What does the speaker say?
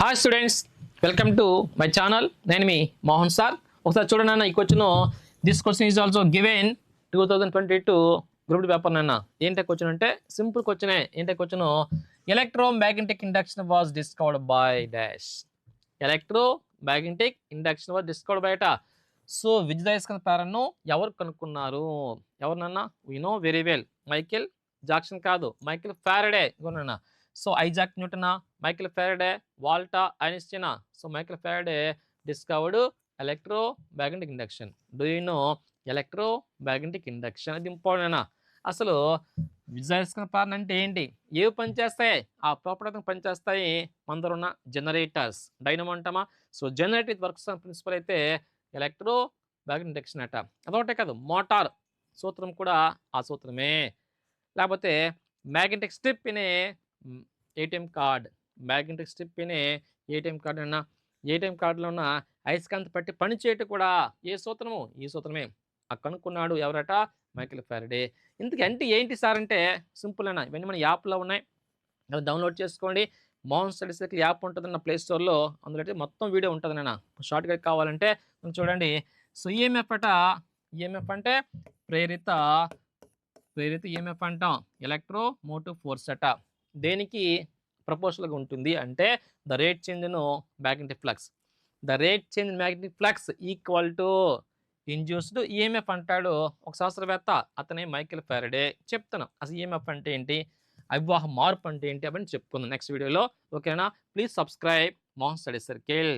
Hi students welcome to my channel నేను మీ Mohan sir. ఒకసారి చూడండి అన్న ఈ question this question is also given two thousand twenty two group paper నాన్న. ఏంటి క్వశ్చన్ అంటే? సింపుల్ క్వశ్చనే ఏంటి question electro magnetic induction was discovered by dash electro magnetic induction was discovered బయట సో విద్యుదయస్కరణ ప్రేరణను ఎవరు కనుక్కున్నారు? ఎవరినన్నా we know very well Michael Jackson కాదు. మైకేల్ ఫారడే ఇగోనన్నా సో ఐజాక్ న్యూటనా Michael Faraday WALTA ఐన్స్టీనా. So Michael Faraday discovered electro magnetic induction. Do you know electro magnetic induction అది ఇంపార్టెంట్? అసలు విజయస్కరణ ప్రేరణ అంటే ఏంటి? ఏవి పనిచేస్తాయి? ఆ ప్రాపర్టీ పనిచేస్తాయి మన ఉన్న జనరేటర్స్. డైనమో అంటామా? సో జనరేటర్ వర్క్స్ ప్రిన్సిపల్ అయితే ఎలక్ట్రో మ్యాగ్నెటిక్ ఇండక్షన్ అట. అదొకటే కాదు మోటార్ సూత్రం కూడా ఆ సూత్రమే. లేకపోతే magnetic strip in ATM card magnetic strip in ATM card అన్న ఏటీఎం కార్డులో ఉన్న అయస్కాంత పట్టి పనిచేయటం కూడా ఏ సూత్రము? ఈ సూత్రమే. ఆ కనుక్కున్నాడు ఎవరట? Michael Faraday. ఇంతకంటే అంటే ఏంటి సార్ అంటే సింపుల్ అన్న ఇవన్నీ మన యాప్లో ఉన్నాయి. అవి డౌన్లోడ్ చేసుకోండి. మోహన్ స్టడీస్ దగ్గర యాప్ ఉంటుంది నా ప్లే స్టోర్లో అందులో అయితే మొత్తం వీడియో ఉంటుంది నాన్న. షార్ట్ కావాలంటే కొంచెం చూడండి. సో ఈఎంఎఫ్ అట? ఈఎంఎఫ్ అంటే ప్రేరిత ప్రేరిత ఈఎంఎఫ్ అంటాం. ఎలక్ట్రో మోటివ్ ఫోర్స్ అట. దేనికి ప్రపోజల్గా ఉంటుంది అంటే the rate చేంజ్ను magnetic flux. The rate change magnetic flux equal to induced EMF అంటాడు ఒక శాస్త్రవేత్త అతనే మైకిల్ ఫెరడే చెప్తున్నాం. అసలు ఈఎంఎఫ్ అంటే ఏంటి? అవివాహ మార్పు అంటే ఏంటి? అవన్నీ చెప్పుకుందాం నెక్స్ట్ వీడియోలో. ఓకేనా? Please subscribe Mohan study circle.